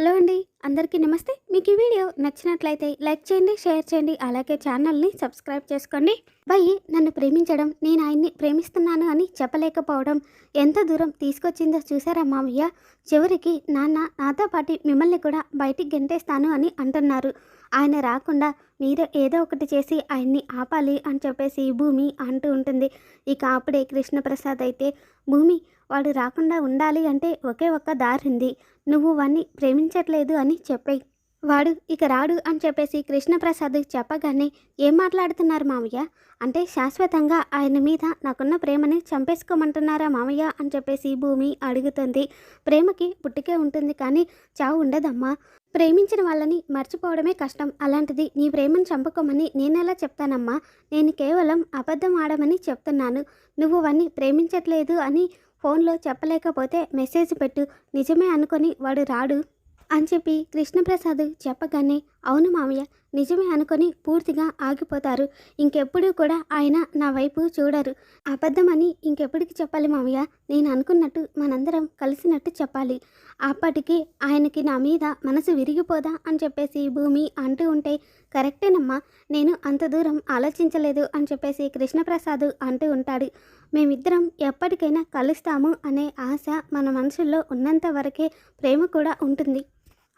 Hello అండి అందరికీ నమస్తే. మీకు ఈ వీడియో నచ్చినట్లయితే లైక్ చేయండి షేర్ చేయండి అలాగే ఛానల్ని సబ్స్క్రైబ్ చేసుకోండి. భయ్యి నన్ను ప్రేమించడం నేను ఆయన్ని ప్రేమిస్తున్నాను అని చెప్పలేకపోవడం ఎంత దూరం తీసుకొచ్చిందో చూసారా మామయ్య చివరికి నాన్న నాతో పాటు మిమ్మల్ని కూడా బయటికి గెంటేస్తాను అని అంటున్నారు. ఆయన రాకుండా మీరు ఏదో ఒకటి చేసి ఆయన్ని ఆపాలి అని చెప్పేసి భూమి అంటూ ఉంటుంది. ఇక అప్పుడే కృష్ణప్రసాద్ అయితే భూమి వాడు రాకుండా ఉండాలి అంటే ఒకే ఒక్క దారి ఉంది. నువ్వు వాణ్ణి ప్రేమించట్లేదు అని చెప్పాయి. వాడు ఇక రాడు అని చెప్పేసి కృష్ణప్రసాద్ చెప్పగానే ఏం మాట్లాడుతున్నారు మామయ్య? అంటే శాశ్వతంగా ఆయన మీద నాకున్న ప్రేమని చంపేసుకోమంటున్నారా మామయ్య? అని చెప్పేసి భూమి అడుగుతుంది. ప్రేమకి పుట్టుకే ఉంటుంది కానీ చావు ఉండదమ్మా. ప్రేమించిన వాళ్ళని మర్చిపోవడమే కష్టం. అలాంటిది నీ ప్రేమను చంపుకోమని నేనెలా చెప్తానమ్మా? నేను కేవలం అబద్ధం ఆడమని చెప్తున్నాను. నువ్వు వాణ్ణి ప్రేమించట్లేదు అని ఫోన్లో చెప్పలేకపోతే మెసేజ్ పెట్టు. నిజమే అనుకొని వాడు రాడు. అని చెప్పి కృష్ణప్రసాద్ చెప్పగానే అవును మామయ్య నిజమే అనుకొని పూర్తిగా ఆగిపోతారు. ఇంకెప్పుడు కూడా ఆయన నా వైపు చూడరు. అబద్ధమని ఇంకెప్పటికి చెప్పాలి మామయ్య. నేను అనుకున్నట్టు మనందరం కలిసినట్టు చెప్పాలి. అప్పటికి ఆయనకి నా మీద మనసు విరిగిపోదా? అని చెప్పేసి భూమి అంటూ ఉంటే కరెక్టేనమ్మా. నేను అంత దూరం ఆలోచించలేదు. అని చెప్పేసి కృష్ణప్రసాద్ అంటూ ఉంటాడు. మేమిద్దరం ఎప్పటికైనా కలుస్తాము అనే ఆశ మన మనసుల్లో ఉన్నంత వరకే ప్రేమ కూడా ఉంటుంది.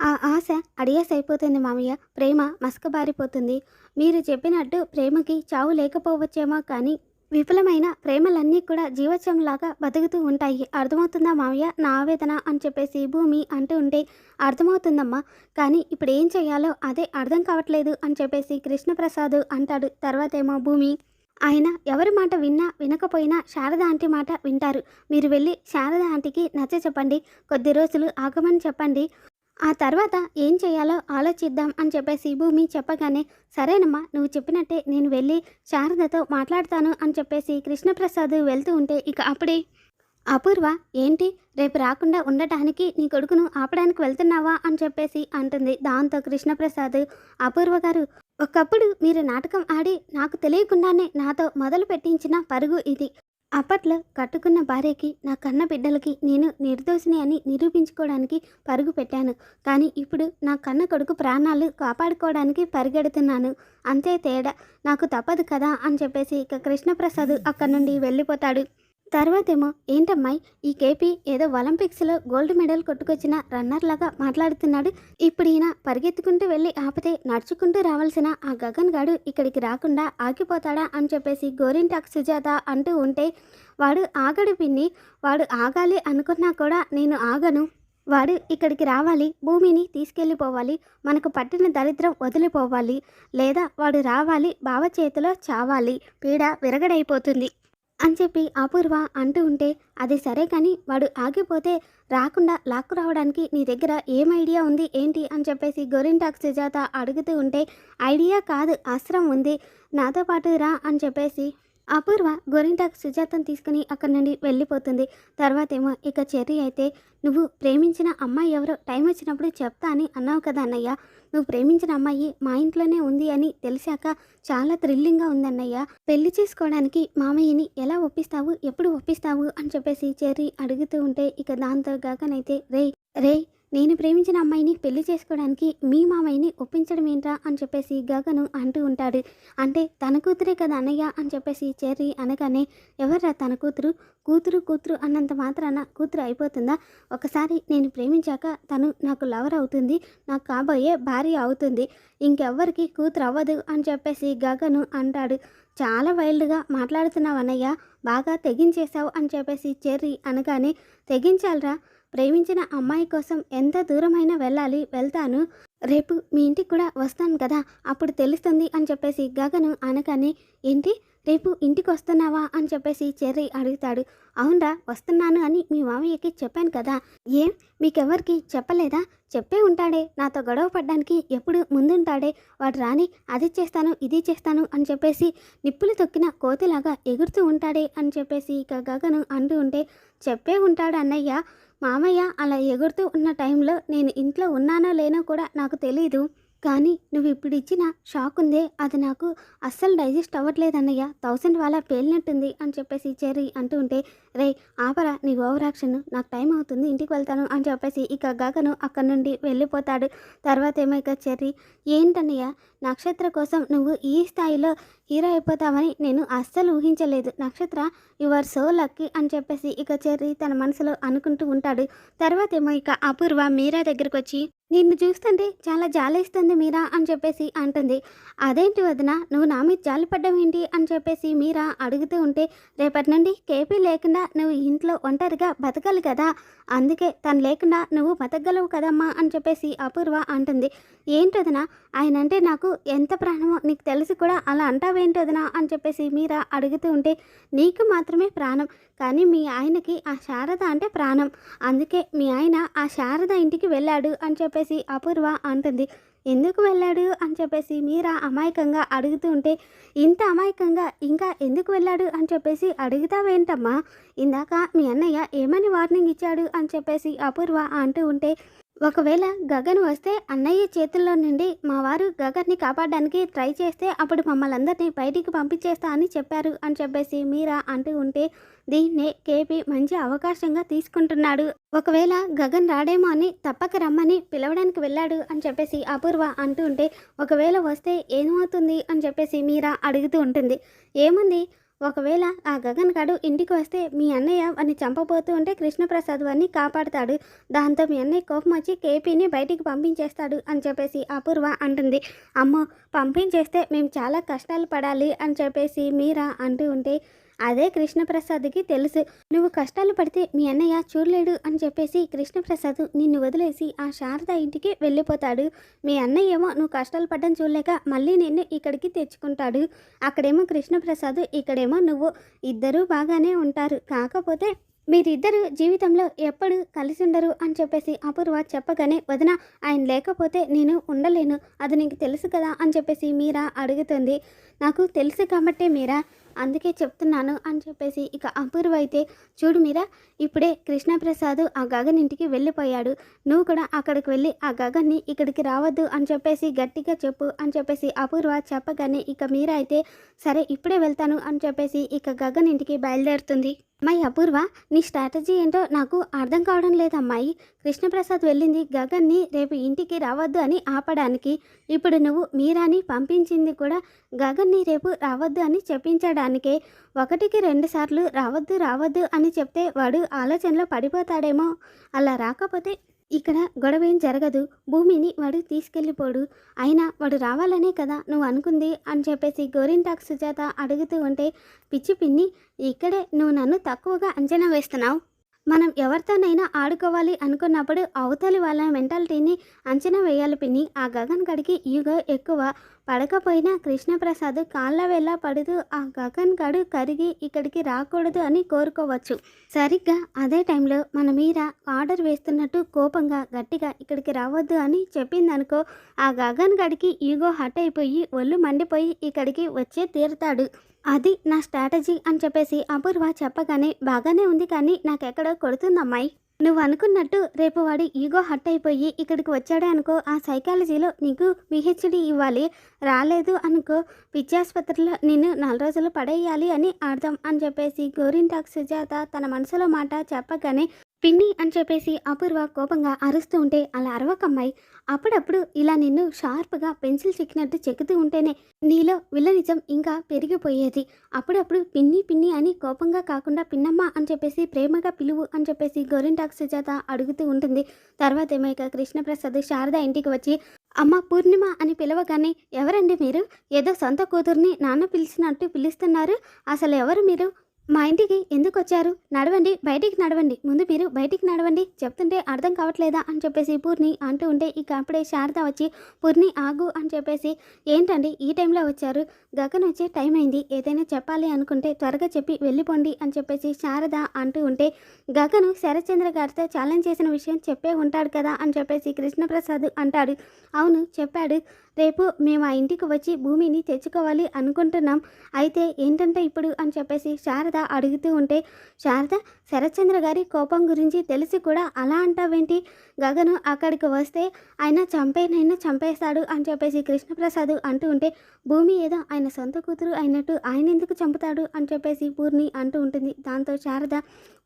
ఆ ఆశ అడియాస్ అయిపోతుంది మామయ్య. ప్రేమ మసకబారిపోతుంది. మీరు చెప్పినట్టు ప్రేమకి చావు లేకపోవచ్చేమో కానీ విఫలమైన ప్రేమలన్నీ కూడా జీవచంలాగా బతుకుతూ ఉంటాయి. అర్థమవుతుందా మామయ్య? నా ఆవేదన అని చెప్పేసి భూమి అంటూ ఉంటే అర్థమవుతుందమ్మా. కానీ ఇప్పుడు ఏం చేయాలో అదే అర్థం కావట్లేదు అని చెప్పేసి కృష్ణప్రసాద్ అంటాడు. తర్వాతేమో భూమి ఆయన ఎవరి మాట విన్నా వినకపోయినా శారద ఆంటీ మాట వింటారు. మీరు వెళ్ళి శారద ఆంటీకి నచ్చ చెప్పండి. కొద్ది రోజులు ఆగమని చెప్పండి. ఆ తర్వాత ఏం చేయాలో ఆలోచిద్దాం అని చెప్పేసి భూమి చెప్పగానే సరేనమ్మా నువ్వు చెప్పినట్టే నేను వెళ్ళి శారదతో మాట్లాడతాను అని చెప్పేసి కృష్ణప్రసాద్ వెళ్తూ ఉంటే ఇక అప్పుడే అపూర్వ ఏంటి? రేపు రాకుండా ఉండటానికి నీ కొడుకును ఆపడానికి వెళ్తున్నావా? అని చెప్పేసి అంటుంది దాంతో కృష్ణప్రసాద్. అపూర్వ గారు ఒకప్పుడు మీరు నాటకం ఆడి నాకు తెలియకుండానే నాతో మొదలు పెట్టించిన పరుగు ఇది. అప్పట్లో కట్టుకున్న భార్యకి నా కన్న బిడ్డలకి నేను నిర్దోషిని అని నిరూపించుకోవడానికి పరుగు పెట్టాను. కానీ ఇప్పుడు నా కన్న కొడుకు ప్రాణాలు కాపాడుకోవడానికి పరిగెడుతున్నాను. అంతే తేడా. నాకు తప్పదు కదా? అని చెప్పేసి ఇక కృష్ణప్రసాద్ అక్కడి నుండి వెళ్ళిపోతాడు. తర్వాతేమో ఏంటమ్మాయి ఈ కేపీ ఏదో ఒలింపిక్స్లో గోల్డ్ మెడల్ కొట్టుకొచ్చిన రన్నర్ లాగా మాట్లాడుతున్నాడు. ఇప్పుడు ఈయన పరిగెత్తుకుంటూ వెళ్ళి ఆపితే నడుచుకుంటూ రావాల్సిన ఆ గగన్ గాడు ఇక్కడికి రాకుండా ఆగిపోతాడా అని చెప్పేసి గోరింటాక్ సుజాత అంటూ ఉంటే వాడు ఆగడు పిన్ని వాడు ఆగాలి అనుకున్నా కూడా నేను ఆగను. వాడు ఇక్కడికి రావాలి భూమిని తీసుకెళ్ళిపోవాలి మనకు పట్టిన దరిద్రం వదిలిపోవాలి లేదా వాడు రావాలి బావ చేతిలో చావాలి పీడ విరగడైపోతుంది. అని చెప్పి అపూర్వ అంటూ ఉంటే అది సరే కానీ వాడు ఆగిపోతే రాకుండా లాక్కు రావడానికి నీ దగ్గర ఏం ఐడియా ఉంది ఏంటి అని చెప్పేసి గోరింటాక్ సుజాత అడుగుతూ ఉంటే ఐడియా కాదు అస్త్రం ఉంది నాతో పాటు రా అని చెప్పేసి అపూర్వ గోరింటాకు సుజాతను తీసుకుని అక్కడి నుండి వెళ్ళిపోతుంది. తర్వాత ఏమో ఇక చెర్రీ అయితే నువ్వు ప్రేమించిన అమ్మాయి ఎవరో? టైం వచ్చినప్పుడు చెప్తా అని అన్నావు కదా అన్నయ్య. నువ్వు ప్రేమించిన అమ్మాయి మా ఇంట్లోనే ఉంది అని తెలిసాక చాలా థ్రిల్లింగ్గా ఉందన్నయ్య పెళ్ళి చేసుకోవడానికి మామయ్యని ఎలా ఒప్పిస్తావు? ఎప్పుడు ఒప్పిస్తావు? అని చెప్పేసి చెర్రీ అడుగుతూ ఉంటే ఇక దాంతో గాకనైతే రే రే నేను ప్రేమించిన అమ్మాయిని పెళ్ళి చేసుకోవడానికి మీ మామయ్యని ఒప్పించడం ఏంట్రా అని చెప్పేసి గగను అంటూ ఉంటాడు. అంటే తన కూతురే కదా అన్నయ్య అని చెప్పేసి చెర్రీ అనగానే ఎవర్రా తన కూతురు? కూతురు కూతురు అన్నంత మాత్రాన కూతురు అయిపోతుందా? ఒకసారి నేను ప్రేమించాక తను నాకు లవర్ అవుతుంది నాకు కాబోయే భార్య అవుతుంది. ఇంకెవ్వరికి కూతురు అవ్వదు అని చెప్పేసి గగను అంటాడు. చాలా వైల్డ్గా మాట్లాడుతున్నావు అన్నయ్య బాగా తెగించేశావు అని చెప్పేసి చెర్రీ అనగానే తెగించాలరా? ప్రేమించిన అమ్మాయి కోసం ఎంత దూరమైనా వెళ్ళాలి వెళ్తాను. రేపు మీ ఇంటికి కూడా వస్తాను కదా అప్పుడు తెలుస్తుంది అని చెప్పేసి గగను అనగానే ఏంటి? రేపు ఇంటికి వస్తున్నావా? అని చెప్పేసి చెర్రీ అడుగుతాడు. అవునరా వస్తున్నాను అని మీ మామయ్యకి చెప్పాను కదా. ఏం? మీకెవరికి? చెప్పలేదా? చెప్పే ఉంటాడే. నాతో గొడవ పడ్డానికి ఎప్పుడు ముందుంటాడే. వాడు రాని అది చేస్తాను ఇది చేస్తాను అని చెప్పేసి నిప్పులు తొక్కిన కోతిలాగా ఎగురుతూ ఉంటాడే అని చెప్పేసి ఇక గగను అంటూ ఉంటే చెప్పే ఉంటాడు అన్నయ్య. మామయ్య అలా ఎగురుతూ ఉన్న టైంలో నేను ఇంట్లో ఉన్నానో లేనో కూడా నాకు తెలీదు. కానీ నువ్వు ఇప్పుడు ఇచ్చిన షాక్ ఉందే అది నాకు అస్సలు డైజెస్ట్ అవ్వట్లేదు అన్నయ్య. థౌసండ్ వాళ్ళ పేలినట్టుంది అని చెప్పేసి చెర్రీ అంటూ ఉంటే రే ఆపరా నీ ఓవర్ యాక్షన్ నాకు టైం అవుతుంది ఇంటికి వెళ్తాను అని చెప్పేసి ఇక గగను అక్కడి నుండి వెళ్ళిపోతాడు. తర్వాత ఏమో ఇక చెర్రీ ఏంటన్నయ్య నక్షత్ర కోసం నువ్వు ఈ స్థాయిలో హీరో అయిపోతావని నేను అస్సలు ఊహించలేదు. నక్షత్ర యు ఆర్ సో లక్కీ అని చెప్పేసి ఇక చెర్రీ తన మనసులో అనుకుంటూ ఉంటాడు. తర్వాత ఏమో ఇక అపూర్వ మీరా దగ్గరకు వచ్చి నిన్ను చూస్తుంటే చాలా జాలేస్తుంది మీరా అని చెప్పేసి అంటుంది. అదేంటి వదిన నువ్వు నా మీద జాలి పడ్డం ఏంటి అని చెప్పేసి మీరా అడుగుతూ ఉంటే రేపటి నుండి కేపీ లేకుండా నువ్వు ఇంట్లో ఒంటరిగా బతకాలి కదా. అందుకే తను లేకుండా నువ్వు బతకగలవు కదమ్మా అని చెప్పేసి అపూర్వ అంటుంది. ఏంటొదిన ఆయన అంటే నాకు ఎంత ప్రాణమో నీకు తెలిసి కూడా అలా అంటావేంటొదినా అని చెప్పేసి మీరా అడుగుతూ ఉంటే నీకు మాత్రమే ప్రాణం. కానీ మీ ఆయనకి ఆ శారద అంటే ప్రాణం. అందుకే మీ ఆయన ఆ శారద ఇంటికి వెళ్ళాడు అని చెప్పేసి అపూర్వ అంటుంది. ఎందుకు వెళ్ళాడు అని చెప్పేసి మీరా అమాయకంగా అడుగుతూ ఉంటే ఇంత అమాయకంగా ఇంకా ఎందుకు వెళ్ళాడు అని చెప్పేసి అడుగుతావేంటమ్మా? ఇందాక మీ అన్నయ్య ఏమని వార్నింగ్ ఇచ్చాడు అని చెప్పేసి అపూర్వ అంటూ ఉంటే ఒకవేళ గగన్ వస్తే అన్నయ్య చేతుల్లో నుండి మా వారు గగన్ని కాపాడడానికి ట్రై చేస్తే అప్పుడు మమ్మల్ని అందరినీ బయటికి పంపించేస్తా అని చెప్పారు అని చెప్పేసి మీరా అంటూ ఉంటే దీన్నే కేపీ మంచి అవకాశంగా తీసుకుంటున్నాడు. ఒకవేళ గగన్ రాడేమో అని తప్పక రమ్మని పిలవడానికి వెళ్ళాడు అని చెప్పేసి అపూర్వ అంటూ ఉంటే ఒకవేళ వస్తే ఏమవుతుంది అని చెప్పేసి మీరా అడుగుతూ ఉంటుంది. ఏముంది? ఒకవేళ ఆ గగన్ గడు ఇంటికి వస్తే మీ అన్నయ్య అని చంపబోతూ ఉంటే కృష్ణప్రసాద్ వారిని కాపాడుతాడు. దాంతో మీ అన్నయ్య కోపం వచ్చి కేపీని బయటికి పంపించేస్తాడు అని చెప్పేసి అపూర్వ అంటుంది. అమ్మో పంపించేస్తే మేము చాలా కష్టాలు పడాలి అని చెప్పేసి మీరా అంటూ ఉంటే అదే కృష్ణప్రసాద్కి తెలుసు. నువ్వు కష్టాలు పడితే మీ అన్నయ్య చూడలేడు అని చెప్పేసి కృష్ణప్రసాద్ నిన్ను వదిలేసి ఆ శారద ఇంటికి వెళ్ళిపోతాడు. మీ అన్నయ్య ఏమో నువ్వు కష్టాలు పడ్డం చూడలేక మళ్ళీ నిన్ను ఇక్కడికి తెచ్చుకుంటాడు. అక్కడేమో కృష్ణప్రసాద్ ఇక్కడేమో నువ్వు. ఇద్దరూ బాగానే ఉంటారు. కాకపోతే మీరిద్దరూ జీవితంలో ఎప్పుడు కలిసి ఉండరు అని చెప్పేసి అపూర్వ చెప్పగానే వదిన ఆయన లేకపోతే నేను ఉండలేను. అది నీకు తెలుసు కదా అని చెప్పేసి మీరా అడుగుతుంది. నాకు తెలుసు కాబట్టి మీరా అందుకే చెప్తున్నాను అని చెప్పేసి ఇక అపూర్వ అయితే చూడు మీరా ఇప్పుడే కృష్ణప్రసాద్ ఆ గగన్ ఇంటికి వెళ్ళిపోయాడు. నువ్వు కూడా అక్కడికి వెళ్ళి ఆ గగన్ని ఇక్కడికి రావద్దు అని చెప్పేసి గట్టిగా చెప్పు అని చెప్పేసి అపూర్వ చెప్పగానే ఇక మీరా అయితే సరే ఇప్పుడే వెళ్తాను అని చెప్పేసి ఇక గగన్ ఇంటికి బయలుదేరుతుంది. అమ్మాయి అపూర్వ నీ స్ట్రాటజీ ఏంటో నాకు అర్థం కావడం లేదు అమ్మాయి కృష్ణప్రసాద్ వెళ్ళింది గగన్ని రేపు ఇంటికి రావద్దు అని ఆపడానికి. ఇప్పుడు నువ్వు మీరాని పంపించింది కూడా గగన్ని రేపు రావద్దు అని చెప్పించడానికే. ఒకటికి రెండు సార్లు రావద్దు రావద్దు అని చెప్తే వాడు ఆలోచనలో పడిపోతాడేమో. అలా రాకపోతే ఇక్కడ గొడవ ఏం జరగదు. భూమిని వాడు తీసుకెళ్ళిపోడు. అయినా వాడు రావాలనే కదా నువ్వు అనుకుంది అని చెప్పేసి గోరింటాక్ సుజాత అడుగుతూ ఉంటే పిచ్చి పిన్ని ఇక్కడే నువ్వు నన్ను తక్కువగా అంచనా వేస్తున్నావు. మనం ఎవరితోనైనా ఆడుకోవాలి అనుకున్నప్పుడు అవతలి వాళ్ళ మెంటాలిటీని అంచనా వేయాలి పిన్ని. ఆ గగన్ గడికి ఈగో ఎక్కువ పడకపోయినా కృష్ణప్రసాద్ కాళ్ళ వేళ పడుతూ ఆ గగన్ గడు కరిగి ఇక్కడికి రాకూడదు అని కోరుకోవచ్చు. సరిగ్గా అదే టైంలో మన మీద ఆర్డర్ వేస్తున్నట్టు కోపంగా గట్టిగా ఇక్కడికి రావద్దు అని చెప్పిందనుకో ఆ గగన్ గడికి ఈగో హట్ అయిపోయి ఒళ్ళు మండిపోయి ఇక్కడికి వచ్చే తీరుతాడు. అది నా స్ట్రాటజీ అని చెప్పేసి అపూర్వ చెప్పగానే బాగానే ఉంది కానీ నాకెక్కడో కొడుతుందమ్మాయి నువ్వు అనుకున్నట్టు రేపు వాడి ఈగో హట్ అయిపోయి ఇక్కడికి వచ్చాడే అనుకో ఆ సైకాలజీలో నీకు పిహెచ్డి ఇవ్వాలి రాలేదు అనుకో విద్యాసుపత్రిలో నిన్ను నాలుగు రోజులు పడేయాలి అని అర్థం అని చెప్పేసి గోరింటాక్ సుజాత తన మనసులో మాట చెప్పగానే పిన్ని అని చెప్పేసి అపూర్వ కోపంగా అరుస్తూ ఉంటే అలా అరవకమ్మాయి అప్పుడప్పుడు ఇలా నిన్ను షార్ప్గా పెన్సిల్ చెక్కినట్టు చెక్కుతూ ఉంటేనే నీలో విల్లనిజం ఇంకా పెరిగిపోయేది. అప్పుడప్పుడు పిన్ని పిన్ని అని కోపంగా కాకుండా పిన్నమ్మ అని చెప్పేసి ప్రేమగా పిలువు అని చెప్పేసి గోరింటాక్ సుజాత అడుగుతూ ఉంటుంది. తర్వాత ఏమో ఇక కృష్ణప్రసాద్ శారద ఇంటికి వచ్చి అమ్మ పూర్ణిమ అని పిలవగానే ఎవరండి మీరు? ఏదో సొంత కూతుర్ని నాన్న పిలిచినట్టు పిలుస్తున్నారు. అసలు ఎవరు మీరు? మా ఇంటికి ఎందుకు వచ్చారు? నడవండి బయటికి నడవండి. ముందు మీరు బయటికి నడవండి. చెప్తుంటే అర్థం కావట్లేదా అని చెప్పేసి పూర్ణి అంటూ ఉంటే ఇక అప్పుడే శారద వచ్చి పూర్ణి ఆగు అని చెప్పేసి ఏంటండి ఈ టైంలో వచ్చారు? గగన్ వచ్చే టైం అయింది. ఏదైనా చెప్పాలి అనుకుంటే త్వరగా చెప్పి వెళ్ళిపోండి అని చెప్పేసి శారద అంటూ ఉంటే గగను శరత్చంద్ర గారితో ఛాలెంజ్ చేసిన విషయం చెప్పే ఉంటాడు కదా అని చెప్పేసి కృష్ణప్రసాద్ అంటాడు. అవును చెప్పాడు. రేపు మేము ఆ ఇంటికి వచ్చి భూమిని తెచ్చుకోవాలి అనుకుంటున్నాం. అయితే ఏంటంటే ఇప్పుడు అని చెప్పేసి శారద అడుగుతూ ఉంటే శారద శరత్చంద్ర గారి కోపం గురించి తెలిసి కూడా అలా అంటావేంటి? గగను అక్కడికి వస్తే ఆయన చంపేనైనా చంపేస్తాడు అని చెప్పేసి కృష్ణప్రసాద్ అంటూ ఉంటే భూమి ఏదో ఆయన సొంత కూతురు అయినట్టు ఆయన ఎందుకు చంపుతాడు అని చెప్పేసి పూర్ణి అంటూ ఉంటుంది. దాంతో శారద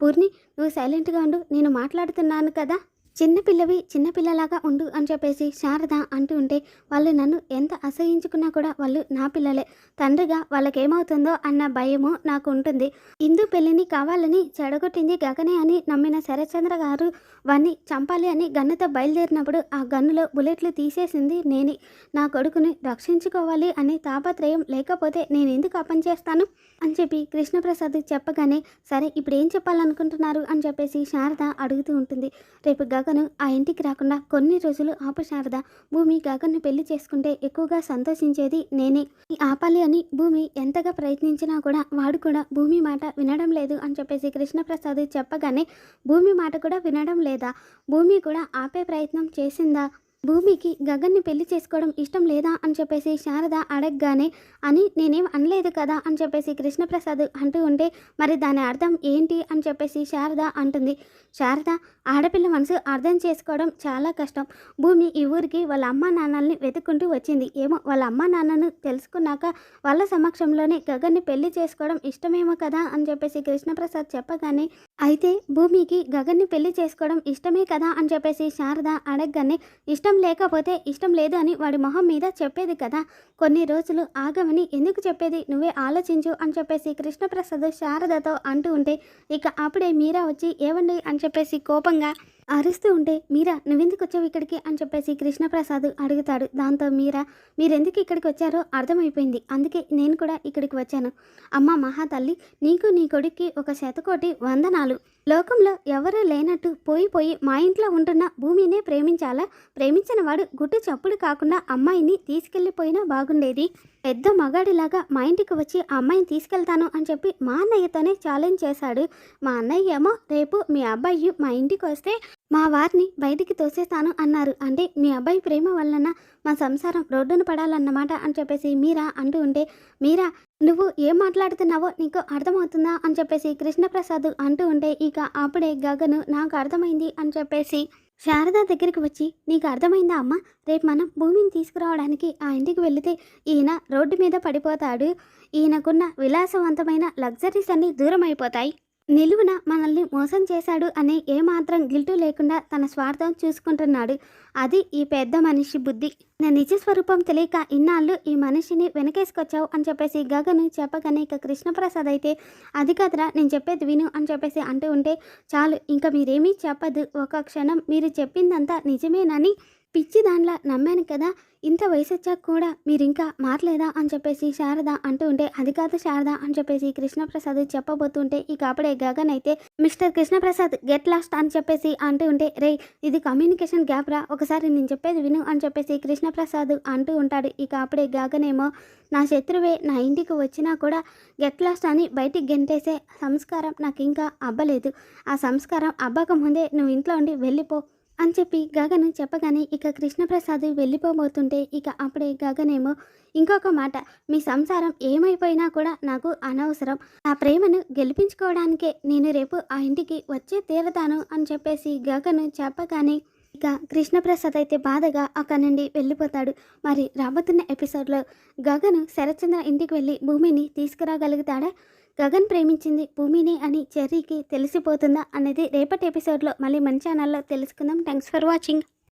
పూర్ణి నువ్వు సైలెంట్గా ఉండు నేను మాట్లాడుతున్నాను కదా చిన్నపిల్లవి చిన్నపిల్లలాగా ఉండు అని చెప్పేసి శారద అంటూ ఉంటే వాళ్ళు నన్ను ఎంత అసహించుకున్నా కూడా వాళ్ళు నా పిల్లలే. తండ్రిగా వాళ్ళకేమవుతుందో అన్న భయము నాకు ఉంటుంది. ఇందు పెళ్ళిని కావాలని చెడగొట్టింది గగనే అని నమ్మిన శరచంద్ర గారు వాణ్ణి చంపాలి అని గన్నుతో బయలుదేరినప్పుడు ఆ గన్నులో బుల్లెట్లు తీసేసింది నేనే. నా కొడుకుని రక్షించుకోవాలి అనే తాపత్రయం లేకపోతే నేను ఎందుకు అపని చేస్తాను? అని చెప్పి కృష్ణప్రసాద్ చెప్పగానే సరే ఇప్పుడు ఏం చెప్పాలనుకుంటున్నారు? అని చెప్పేసి శారద అడుగుతూ ఉంటుంది. రేపు గగను ఆ ఇంటికి రాకుండా కొన్ని రోజులు ఆపు శారద భూమి గగన్ను పెళ్ళి చేసుకుంటే ఎక్కువగా సంతోషించేది నేనే. ఈ ఆపాలి అని భూమి ఎంతగా ప్రయత్నించినా కూడా వాడు కూడా భూమి మాట వినడం లేదు అని చెప్పేసి కృష్ణప్రసాద్ చెప్పగానే భూమి మాట కూడా వినడం లేదా? భూమి కూడా ఆపే ప్రయత్నం చేసిందా? భూమికి గగన్ని పెళ్ళి చేసుకోవడం ఇష్టం లేదా అని చెప్పేసి శారద అడగగానే అని నేనేం అనలేదు కదా అని చెప్పేసి కృష్ణప్రసాద్ అంటూ ఉంటే మరి దాని అర్థం ఏంటి అని చెప్పేసి శారద అంటుంది. శారద ఆడపిల్ల మనసు అర్థం చేసుకోవడం చాలా కష్టం. భూమి ఈ ఊరికి వాళ్ళ అమ్మ నాన్నల్ని వెతుక్కుంటూ వచ్చింది. ఏమో వాళ్ళ అమ్మ నాన్నను తెలుసుకున్నాక వాళ్ళ సమక్షంలోనే గగన్ని పెళ్ళి చేసుకోవడం ఇష్టమేమో కదా అని చెప్పేసి కృష్ణప్రసాద్ చెప్పగానే అయితే భూమికి గగన్ని పెళ్ళి చేసుకోవడం ఇష్టమే కదా అని చెప్పేసి శారద అడగగానే ఇష్టం లేకపోతే ఇష్టం లేదు అని వాడి మొహం మీద చెప్పేది కదా. కొన్ని రోజులు ఆగమని ఎందుకు చెప్పేది? నువ్వే ఆలోచించు అని చెప్పేసి కృష్ణప్రసాద్ శారదతో అంటూ ఉంటే ఇక అప్పుడే మీరా వచ్చి ఏవండి? అని చెప్పేసి కోపంగా అరుస్తూ ఉంటే మీరా నువ్వెందుకు వచ్చావు ఇక్కడికి? అని చెప్పేసి కృష్ణప్రసాద్ అడుగుతాడు. దాంతో మీరా మీరెందుకు ఇక్కడికి వచ్చారో అర్థమైపోయింది. అందుకే నేను కూడా ఇక్కడికి వచ్చాను. అమ్మ మహాతల్లి నీకు నీ కొడుక్కి ఒక శతకోటి వందనాలు. లోకంలో ఎవరూ లేనట్టు పోయి పోయి మా ఇంట్లో ఉంటున్న భూమినే ప్రేమించాలా? ప్రేమించిన వాడు గుట్టు చప్పుడు కాకుండా అమ్మాయిని తీసుకెళ్ళిపోయినా బాగుండేది. పెద్ద మగాడిలాగా మా ఇంటికి వచ్చి అమ్మాయిని తీసుకెళ్తాను అని చెప్పి మా అన్నయ్యతోనే ఛాలెంజ్ చేశాడు. మా అన్నయ్య ఏమో రేపు మీ అబ్బాయి మా ఇంటికి వస్తే మా వారిని బయటికి తోసేస్తాను అన్నారు. అంటే మీ అబ్బాయి ప్రేమ వలన మా సంసారం రోడ్డున పడాలన్నమాట అని చెప్పేసి మీరా అంటూ ఉంటే మీరా నువ్వు ఏం మాట్లాడుతున్నావో నీకు అర్థమవుతుందా అని చెప్పేసి కృష్ణప్రసాద్ అంటూ ఉంటే ఇక అప్పుడే గగను నాకు అర్థమైంది అని చెప్పేసి శారద దగ్గరికి వచ్చి నీకు అర్థమైందా అమ్మ? రేపు మనం భూమిని తీసుకురావడానికి ఆ ఇంటికి వెళితే ఈయన రోడ్డు మీద పడిపోతాడు. ఈయనకున్న విలాసవంతమైన లగ్జరీస్ అన్నీ దూరం అయిపోతాయి నిలువున మనల్ని మోసం చేశాడు అనే ఏమాత్రం గిల్టు లేకుండా తన స్వార్థం చూసుకుంటున్నాడు. అది ఈ పెద్ద మనిషి బుద్ధి. నా నిజ స్వరూపం తెలియక ఇన్నాళ్ళు ఈ మనిషిని వెనకేసుకొచ్చావు అని చెప్పేసి గగను చెప్పగానే ఇక కృష్ణప్రసాద్ అయితే అది కదరా నేను చెప్పేది విను అని చెప్పేసి అంటూ ఉంటే చాలు ఇంకా మీరేమీ చెప్పదు. ఒక క్షణం మీరు చెప్పిందంతా నిజమేనని పిచ్చి దానిలా నమ్మాను కదా ఇంత వయసు వచ్చాక కూడా మీరు ఇంకా మారలేదా అని చెప్పేసి శారద అంటూ ఉంటే అది కాదు శారద అని చెప్పేసి కృష్ణప్రసాద్ చెప్పబోతుంటే ఇక అప్పుడే గగన్ అయితే మిస్టర్ కృష్ణప్రసాద్ గెట్ లాస్ట్ అని చెప్పేసి అంటూ ఉంటే రే ఇది కమ్యూనికేషన్ గ్యాప్ రా ఒకసారి నేను చెప్పేది విను అని చెప్పేసి కృష్ణప్రసాద్ అంటూ ఉంటాడు. ఇక అప్పుడే గగన్ ఏమో నా శత్రువే నా ఇంటికి వచ్చినా కూడా గెట్ లాస్ట్ అని బయటికి గెంటేసే సంస్కారం నాకు ఇంకా అబ్బలేదు. ఆ సంస్కారం అబ్బక ముందే నువ్వు ఇంట్లో ఉండి వెళ్ళిపో అని చెప్పి గగన్ చెప్పగానే ఇక కృష్ణప్రసాద్ వెళ్ళిపోబోతుంటే ఇక అప్పుడే గగనేమో ఇంకొక మాట మీ సంసారం ఏమైపోయినా కూడా నాకు అనవసరం. ఆ ప్రేమను గెలిపించుకోవడానికే నేను రేపు ఆ ఇంటికి వచ్చే తీరతాను అని చెప్పేసి గగన్ చెప్పగానే ఇక కృష్ణప్రసాద్ అయితే బాధగా అక్కడి నుండి వెళ్ళిపోతాడు. మరి రాబోతున్న ఎపిసోడ్లో గగను శరత్చంద్ర ఇంటికి వెళ్ళి భూమిని తీసుకురాగలుగుతాడా? గగన్ ప్రేమించింది భూమిని అని చెర్రీకి తెలిసిపోతుందా అనేది రేపటి ఎపిసోడ్లో మళ్ళీ మన ఛానల్లో తెలుసుకుందాం. Thanks for watching